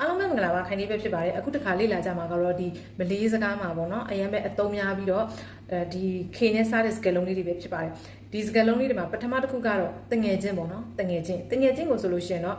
အားလုံးပဲမင်္ဂလာပါခိုင်နေပဲဖြစ်ပါတယ်အခုတစ်ခါလေ့လာကြမှာကတော့ဒီမလေးစကားမှာပေါ့နော်အရင်ပဲအသုံးများပြီးတော့အဲဒီခေနဲ့စားတဲ့စကားလုံးလေးတွေပဲဖြစ်ပါတယ်ဒီစကားလုံးလေးတွေမှာပထမတစ်ခုကတော့တငယ်ချင်းပေါ့နော်တငယ်ချင်းတငယ်ချင်းကိုဆိုလို့ရှိရင်တော့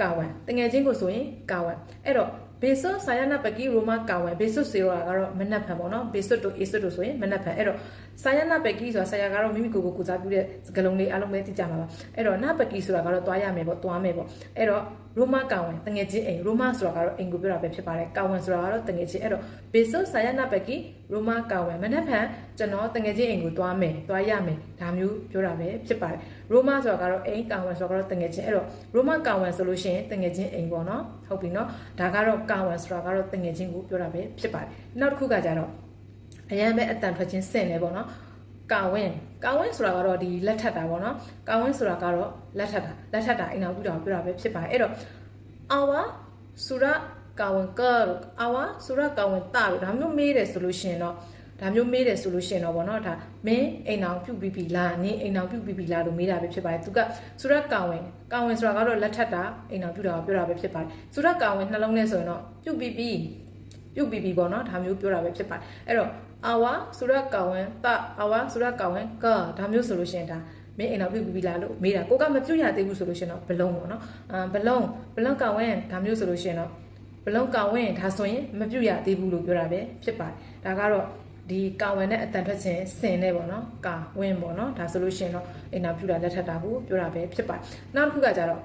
ကာဝန်တငယ်ချင်းကိုဆိုရင်ကာဝန်အဲ့တော့ဘေဆွတ်ဆာယနာပကီရိုမာကာဝန်ဘေဆွတ်စေရောကတော့မနက်ဖန်ပေါ့နော်ဘေဆွတ်တို့အေဆွတ်တို့ဆိုရင်မနက်ဖန်အဲ့တော့ဆာယနာပကီဆိုတာဆာယကတော့မိမိကိုယ်ကိုကုစားပြုတဲ့စကားလုံးလေးအားလုံးပဲသိကြမှာပါအဲ့တော့နာပကီဆိုတာကတော့သွားရမယ်ပေါ့သွားမယ်ပေါ့အဲ့တော့ရိုမာကာဝန်တငယ်ချင်းအိမ်ရိုမာဆိုတာကတော့အိမ်ကိုပြောတာပဲဖြစ်ပါတယ်ကာဝန်ဆိုတာကတော့တငယ်ချင်းအဲ့တော့ဘေဆွတ်ဆာယနာပကီရိုမာကာဝန်မနက်ဖန်ကျွန်တော်တငယ်ချင်းအိမ်ကိုသွားမယ်သွားရမယ်ဒါမျိုးပြောတာပဲဖြစ်ပါတယ်ရိုမာဆိုတာကတော့အိမ်ကာဝန်ဆိုတာကတော့တငယ်ချင်းအဲ့တော့ရိုမာကာဝန်ဆိုလို့ရှိရင်တငယ်ချင်းအိမ်ပေါ့နော်ဟုတ်ပြီနော်ဒါကတော့ကာဝန်ဆိုတာကတော့တငယ်ချင်းကိုပြောတာပဲဖြစ်ပါတယ်နောက်တစ်ခုကကြတော့အရန်ပဲအတန်ထွက်ချင်းစင်တယ်ပေါ့နော်ကာဝင်းကာဝင်းဆိုတာကတော့ဒီလက်ထပ်တာပေါ့နော်ကာဝင်းဆိုတာကတော့လက်ထပ်တာလက်ထပ်တာအိမ်အောင်ပြုတာကိုပြောတာပဲဖြစ်ပါတယ်အဲ့တော့အာဝါဆူရကာဝင်းကာအာဝါဆူရကာဝင်းတာလို့ဒါမျိုးမေးတယ်ဆိုလို့ရှိရင်တော့ ဒါမျိုးမေးတယ်ဆိုလို့ရှိရင်တော့ဗောနော်ဒါမင်းအိမ်အောင်ပြုတ်ပြီးပြီလားနင်းအိမ်အောင်ပြုတ်ပြီးပြီလားလို့မေးတာပဲဖြစ်ပါတယ်သူကဆူရကာဝင်းကာဝင်းဆိုတာကတော့လက်ထပ်တာအိမ်အောင်ပြုတ်တာကိုပြောတာပဲဖြစ်ပါတယ်ဆူရကာဝင်းနှလုံးနဲ့ဆိုရင်တော့ပြုတ်ပြီးပြီပြုတ်ပြီးပြီဗောနော်ဒါမျိုးပြောတာပဲဖြစ်ပါတယ်အဲ့တော့အာဝါဆူရကာဝင်းတအာဝါဆူရကာဝင်းကာဒါမျိုးဆိုလို့ရှိရင်ဒါမင်းအိမ်အောင်ပြုတ်ပြီးပြီလားလို့မေးတာကိုကမပြုတ်ရသေးဘူးဆိုလို့ရှိရင်တော့ဘလုံးပေါ့နော်အာဘလုံးဘလုံးကာဝင်းဒါမျိုးဆိုလို့ရှိရင်တော့ဘလုံးကာဝင်းဒါဆိုရင်မပြုတ်ရသေးဘူးလို့ပြောတာပဲဖြစ်ပါတယ်ဒါကတော့ ဒီကာဝင်နဲ့အတန်ထွက်ခြင်းစင်နဲ့ပေါ့နော်ကာဝင်ပေါ့နော်ဒါဆိုလို့ရှိရင်တော့အိမ်အောင်ပြုတ်တာလက်ထပ်တာကိုပြောတာပဲဖြစ်ပါတယ်နောက်တစ်ခုကကြတော့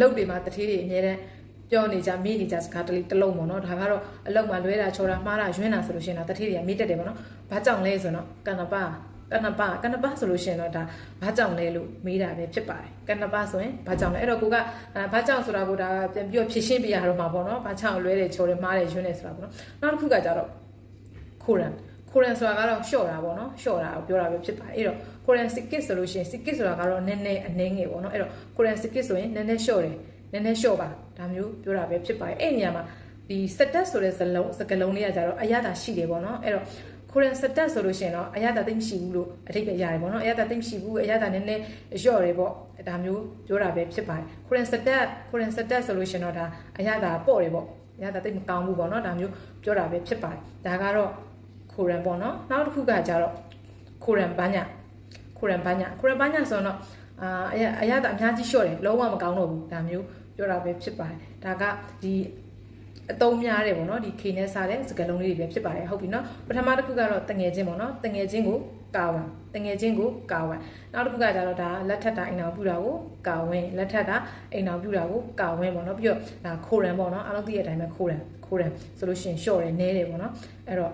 လုတ်တွေမှာတတိတွေအများတဲ့ပြောနေကြမေးနေကြစကားတလေးတစ်လုံးပေါ့နော်ဒါကတော့အလုံးမှာလွဲတာချောတာမှားတာရွှင်းတာဆိုလို့ရှိရင်တော့တတိတွေကမေးတတ်တယ်ပေါ့နော်ဘာကြောင့်လဲဆိုတော့ကဏ္ဍပါကဏ္ဍပါကဏ္ဍပါဆိုလို့ရှိရင်တော့ဒါဘာကြောင့်လဲလို့မေးတာပဲဖြစ်ပါတယ်ကဏ္ဍပါဆိုရင်ဘာကြောင့်လဲအဲ့တော့ကိုကဘာကြောင့်ဆိုတာကိုဒါပြန်ပြီးတော့ဖြည့်ရှင်းပြရတော့မှာပေါ့နော်ဘာကြောင့်လွဲတယ်ချောတယ်မှားတယ်ရွှင်းတယ်ဆိုတာပေါ့နော်နောက်တစ်ခုကကြတော့ ခိုရန်ခိုရန်ဆိုတာကတော့ရှော့တာပေါ့နော်ရှော့တာကိုပြောတာပဲဖြစ်ပါတယ်အဲ့တော့ခိုရန်စစ်ကစ်ဆိုလို့ရှိရင်စစ်ကစ်ဆိုတာကတော့နည်းနည်းအနှဲငယ်ပေါ့နော်အဲ့တော့ခိုရန်စစ်ကစ်ဆိုရင်နည်းနည်းရှော့တယ်နည်းနည်းရှော့ပါဒါမျိုးပြောတာပဲဖြစ်ပါတယ်အဲ့နေရာမှာဒီစက်တက်ဆိုတဲ့စလုံးစကလုံးလေးကကြတော့အရသာရှိတယ်ပေါ့နော်အဲ့တော့ခိုရန်စက်တက်ဆိုလို့ရှိရင်တော့အရသာသိမ့်မရှိဘူးလို့အထိပ္ပယ်ရတယ်ပေါ့နော်အရသာသိမ့်မရှိဘူးအရသာနည်းနည်းရော့တယ်ပေါ့ဒါမျိုးပြောတာပဲဖြစ်ပါတယ်ခိုရန်စက်တက်ခိုရန်စက်တက်ဆိုလို့ရှိရင်တော့ဒါအရသာပေါ့တယ်ပေါ့အရသာသိမ့်မကောင်းဘူးပေါ့နော်ဒါမျိုးပြောတာပဲဖြစ်ပါတယ်ဒါကတော့ ခိုရန်ပေါ့နော်နောက်တစ်ခုကကြတော့ခိုရန်ဘာညာခိုရန်ဘာညာခိုရန်ဘာညာဆိုတော့အာအရအရသာအများကြီးလျှော့တယ်လုံးဝမကောင်းတော့ဘူးဒါမျိုးပြောတာပဲဖြစ်ပါတယ်ဒါကဒီအတုံးများတယ်ပေါ့နော်ဒီခေနဲ့စားတဲ့စကလုံးလေးတွေပဲဖြစ်ပါတယ်ဟုတ်ပြီနော်ပထမတစ်ခုကတော့တငယ်ချင်းပေါ့နော်တငယ်ချင်းကိုကာဝန်တငယ်ချင်းကိုကာဝန်နောက်တစ်ခုကကြတော့ဒါလက်ထက်တာအိမ်အောင်ပြူတာကိုကာဝင်လက်ထက်တာအိမ်အောင်ပြူတာကိုကာဝင်ပေါ့နော်ပြီးတော့ဒါခိုရန်ပေါ့နော်အားလုံးသိတဲ့အတိုင်းပဲခိုရန်ခိုရန်ဆိုလို့ရှိရင်ရှော့တယ်နဲတယ်ပေါ့နော်အဲ့တော့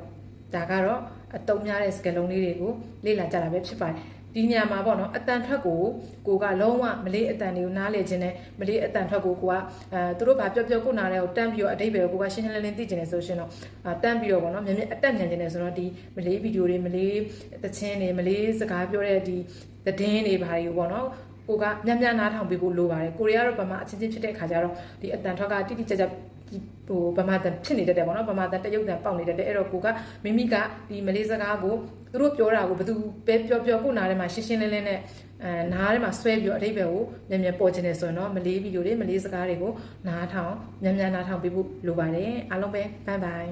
ဒါကတော့အတုံးများတဲ့စကလုံးလေးတွေကိုလေ့လာကြတာပဲဖြစ်ပါတယ်ဒီညမှာပေါ့နော်အတန်ထွက်ကိုကိုကလုံးဝမလေးအတန်တွေကိုနားလေခြင်းနဲ့မလေးအတန်ထွက်ကိုကိုကအဲသူတို့ဘာပြောပြောကိုနားလဲကိုတန်းပြီးတော့အတိတ်ပဲကိုကရှင်းရှင်းလင်းလင်းသိကျင်နေဆိုရှင်တော့တန်းပြီးတော့ပေါ့နော်မြင်မြင်အတက်မြန်ကျင်နေဆိုတော့ဒီမလေးဗီဒီယိုတွေမလေးသချင်းတွေမလေးစကားပြောတဲ့ဒီသတင်းတွေဘာတွေကိုပေါ့နော်ကိုကညံ့ညံ့နားထောင်ပေးဖို့လိုပါတယ်ကိုရီးယားတော့ဗမာအချင်းချင်းဖြစ်တဲ့အခါကျတော့ဒီအတန်ထွက်ကတိတိကျကျ ဟိုဗမာတန်ဖြစ်နေတတ်တယ်ပေါ့နော်ဗမာတန်တရုတ်တန်ပေါက်နေတတ်တယ်အဲ့တော့ကိုကမိမိကဒီမလေးစကားကိုသူတို့ပြောတာကိုဘယ်သူပဲပြောပြောကိုနားထဲမှာရှင်းရှင်းလင်းလင်းနဲ့အဲနားထဲမှာဆွဲပြီးတော့အတိတ်ဘယ်ကိုမြန်မြန်ပေါ်ကျင်နေဆိုရင်တော့မလေးဗီဒီယိုတွေမလေးစကားတွေကိုနားထောင်မြန်မြန်နားထောင်ပေးဖို့လိုပါတယ်အားလုံးပဲဘိုင်ဘိုင်